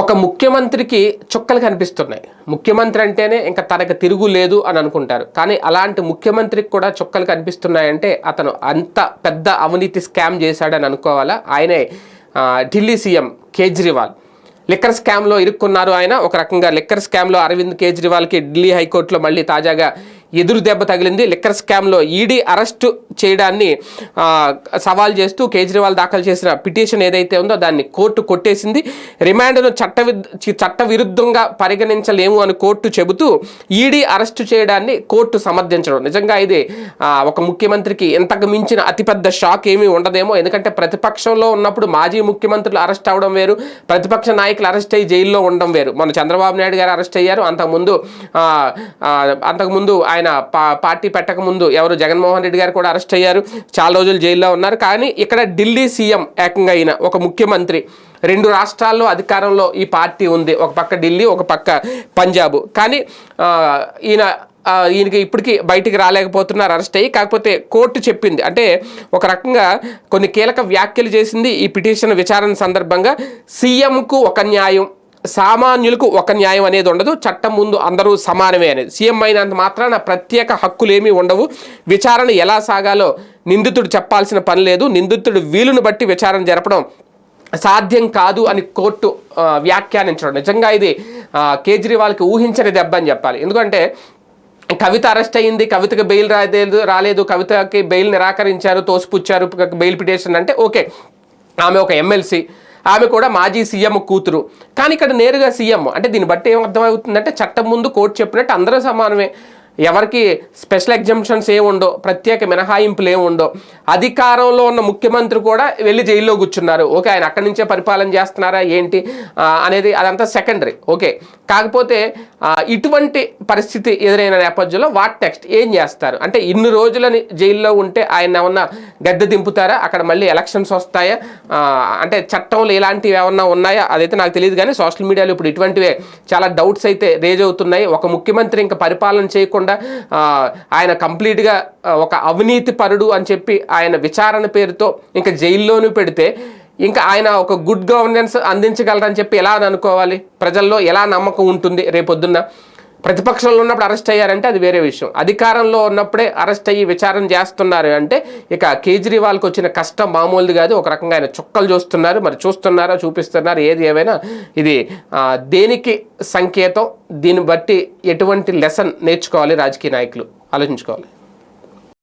ఒక ముఖ్యమంత్రికి చుక్కలు కనిపిస్తున్నాయి. ముఖ్యమంత్రి అంటేనే ఇంకా తనకు తిరుగు లేదు అని అనుకుంటారు. కానీ అలాంటి ముఖ్యమంత్రికి కూడా చుక్కలు కనిపిస్తున్నాయంటే అతను అంత పెద్ద అవినీతి స్కామ్ చేశాడని అనుకోవాలా? ఆయనే ఢిల్లీ సీఎం కేజ్రీవాల్. లిక్కర్ స్కామ్లో ఇరుక్కున్నారు ఆయన. ఒక రకంగా లిక్కర్ స్కామ్లో అరవింద్ కేజ్రీవాల్కి ఢిల్లీ హైకోర్టులో మళ్ళీ తాజాగా ఎదురు దెబ్బ తగిలింది. లిక్కర్ స్కామ్లో ఈడీ అరెస్టు చేయడాన్ని సవాల్ చేస్తూ కేజ్రీవాల్ దాఖలు చేసిన పిటిషన్ ఏదైతే ఉందో దాన్ని కోర్టు కొట్టేసింది. రిమాండ్ను చట్ట చట్టవిరుద్ధంగా పరిగణించలేము అని కోర్టు చెబుతూ ఈడీ అరెస్టు చేయడాన్ని కోర్టు సమర్థించడం. నిజంగా ఇది ఒక ముఖ్యమంత్రికి ఇంతకు మించిన అతిపెద్ద షాక్ ఏమీ ఉండదేమో. ఎందుకంటే ప్రతిపక్షంలో ఉన్నప్పుడు మాజీ ముఖ్యమంత్రులు అరెస్ట్ అవడం వేరు ప్రతిపక్ష నాయకులు అరెస్ట్ అయ్యి జైల్లో ఉండడం వేరు. మన చంద్రబాబు నాయుడు గారు అరెస్ట్ అయ్యారు. అంతకుముందు అంతకుముందు ఆయన పా పార్టీ పెట్టక ముందు ఎవరు జగన్మోహన్ రెడ్డి గారు కూడా అరెస్ట్ అయ్యారు. చాలా రోజులు జైల్లో ఉన్నారు. కానీ ఇక్కడ ఢిల్లీ సీఎం ఏకంగా అయిన ఒక ముఖ్యమంత్రి. రెండు రాష్ట్రాల్లో అధికారంలో ఈ పార్టీ ఉంది. ఒక పక్క ఢిల్లీ ఒక పక్క పంజాబ్. కానీ ఈయన ఈయనకి ఇప్పటికీ బయటికి రాలేకపోతున్నారు అరెస్ట్ అయ్యి. కాకపోతే కోర్టు చెప్పింది. అంటే ఒక రకంగా కొన్ని కీలక వ్యాఖ్యలు చేసింది ఈ పిటిషన్ విచారణ సందర్భంగా. సీఎంకు ఒక న్యాయం సామాన్యులకు ఒక న్యాయం అనేది ఉండదు. చట్టం ముందు అందరూ సమానమే అనేది. సీఎం అయినంత మాత్రాన ప్రత్యేక హక్కులేమీ ఉండవు. విచారణ ఎలా సాగాలో నిందితుడు చెప్పాల్సిన పని లేదు. నిందితుడు వీలును బట్టి విచారణ జరపడం సాధ్యం కాదు అని కోర్టు వ్యాఖ్యానించడం. నిజంగా ఇది కేజ్రీవాల్కి ఊహించని దెబ్బ అని చెప్పాలి. ఎందుకంటే కవిత అరెస్ట్ అయ్యింది కవితకి బెయిల్ రాలేదు రాలేదు కవితకి బెయిల్ నిరాకరించారు తోసిపుచ్చారు బెయిల్ పిటిషన్ అంటే ఓకే. ఆమె ఒక ఎమ్మెల్సీ ఆమె కూడా మాజీ సీఎం కూతురు. కానీ ఇక్కడ నేరుగా సీఎం అంటే దీన్ని బట్టి ఏం అర్థమవుతుందంటే చట్టం ముందు కోర్టు చెప్పినట్టు అందరూ సమానమే. ఎవరికి స్పెషల్ ఎగ్జంప్షన్స్ ఏముండో ఉండో ప్రత్యేక మినహాయింపులు ఏమి ఉండో అధికారంలో ఉన్న ముఖ్యమంత్రి కూడా వెళ్ళి జైల్లో కూర్చున్నారు. ఓకే ఆయన అక్కడి నుంచే పరిపాలన చేస్తున్నారా ఏంటి అనేది అదంతా సెకండరీ ఓకే కాకపోతే ఇటువంటి పరిస్థితి ఎదురైన నేపథ్యంలో వాట్ నెక్స్ట్? ఏం చేస్తారు? అంటే ఇన్ని రోజులని జైల్లో ఉంటే ఆయన ఏమన్నా గద్దె దింపుతారా? అక్కడ మళ్ళీ ఎలక్షన్స్ వస్తాయా? అంటే చట్టంలో ఇలాంటివి ఏమన్నా ఉన్నాయా? అదైతే నాకు తెలియదు కానీ సోషల్ మీడియాలో ఇప్పుడు ఇటువంటివే చాలా డౌట్స్ అయితే రేజ్ అవుతున్నాయి. ఒక ముఖ్యమంత్రి ఇంకా పరిపాలన చేయకుండా కాకుండా ఆయన కంప్లీట్గా ఒక అవినీతి పరుడు అని చెప్పి ఆయన విచారణ పేరుతో ఇంకా జైల్లోనూ పెడితే ఇంకా ఆయన ఒక గుడ్ గవర్నెన్స్ అందించగలరని చెప్పి ఎలా అనుకోవాలి? ప్రజల్లో ఎలా నమ్మకం ఉంటుంది రేపొద్దున్న? ప్రతిపక్షంలో ఉన్నప్పుడు అరెస్ట్ అయ్యారంటే అది వేరే విషయం. అధికారంలో ఉన్నప్పుడే అరెస్ట్ అయ్యి విచారణ చేస్తున్నారు అంటే ఇక కేజ్రీవాల్కి వచ్చిన కష్టం మామూలుది కాదు. ఒక రకంగా ఆయన చుక్కలు చూస్తున్నారు. మరి చూస్తున్నారా చూపిస్తున్నారు ఏది ఏమైనా ఇది దేనికి సంకేతం? దీన్ని బట్టి ఎటువంటి లెసన్ నేర్చుకోవాలి రాజకీయ నాయకులు? ఆలోచించుకోవాలి.